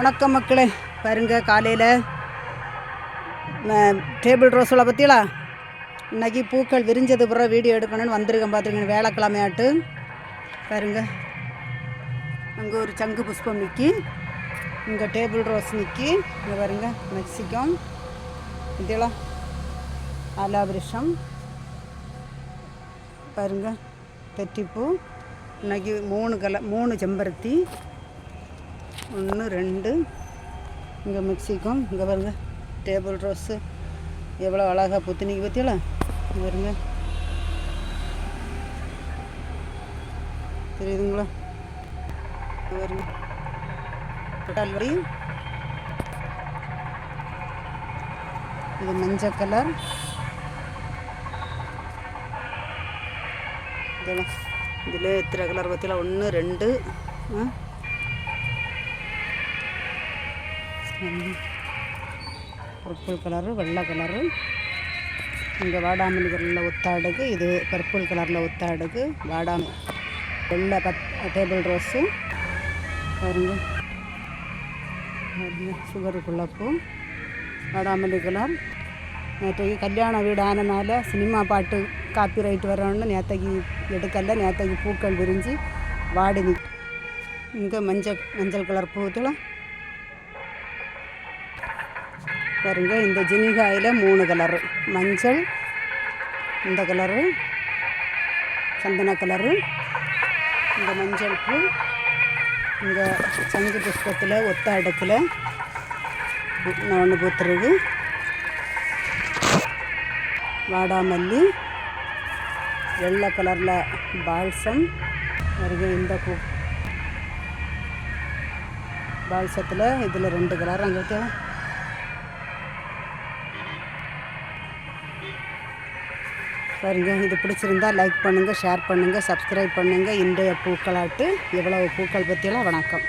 வணக்கம் மக்களே. பாருங்க காலையில் டேபிள் ரோஸுகளை பற்றியலா இன்னைக்கு பூக்கள் விரிஞ்சது பிறகு வீடியோ எடுக்கணும்னு வந்திருக்கேன் பார்த்துருக்கேன் வேலைக்கிழமையாட்டு. பாருங்க. அங்கே ஒரு சங்கு புஷ்பம் நிற்கி இங்கே டேபிள் ரோஸ் நிற்கி இங்கே பாருங்க மெக்சிகம் இதெல்லாம் ஆலாபிருஷம். பாருங்க பெட்டிப்பூ. இன்னைக்கு மூணு கலர் மூணு செம்பருத்தி. ஒன்று ரெண்டு. இங்கே மெக்சிகம் இங்கே பாருங்க டேபிள் ரோஸு எவ்வளோ அழகாக புத்தினிக்கு பற்றியில பாருங்க. தெரியுதுங்களா? பாருங்க. கல்வரி இது மஞ்சள் கலர். இதெல்லாம். இதில் எத்தனை கலர் பற்றியில ஒன்று ரெண்டு. ஆ? பர்பிள் கலரு வெள்ளை கலரு இங்கே வாடாமல்லி கலரில் ஒத்தாடுக்கு இது பர்பிள் கலரில் ஒத்தாடுக்கு வாடாம வெள்ளை பத் டேபிள் ரோஸு பாருங்க. சுகர் குழப்பும் குழப்பு வாடாமல்லி கலர் நேற்றைக்கு கல்யாண வீடு ஆனனால சினிமா பாட்டு காப்பி ரைட் வரணும்னு நேற்றைக்கு எடுக்கல. நேற்றைக்கு பூக்கள் விரிஞ்சு வாடி நிற்கும் இங்கே மஞ்சள் மஞ்சள் கலர் பூத்துல பாருங்க இந்த ஜினிகாயில் மூணு கலரு மஞ்சள் இந்த கலரு சந்தன கலரு இந்த மஞ்சள் பூ இந்த சங்கு புஷ்பத்தில் ஒத்த அடுக்கில் ஒன்று பூத்துறது வாடாமல்லி வெள்ளை கலரில் பால்சம் பாருங்க இந்த பூ. பால்சத்தில் இதில் ரெண்டு கலர் அங்கே பாருங்க இது பிடிச்சிருந்தா லைக் பண்ணுங்கள் ஷேர் பண்ணுங்கள் சப்ஸ்கிரைப் பண்ணுங்கள் இன்றைய பூக்களாட்டு இவ்வளவு பூக்கள் பற்றியெல்லாம் வணக்கம்.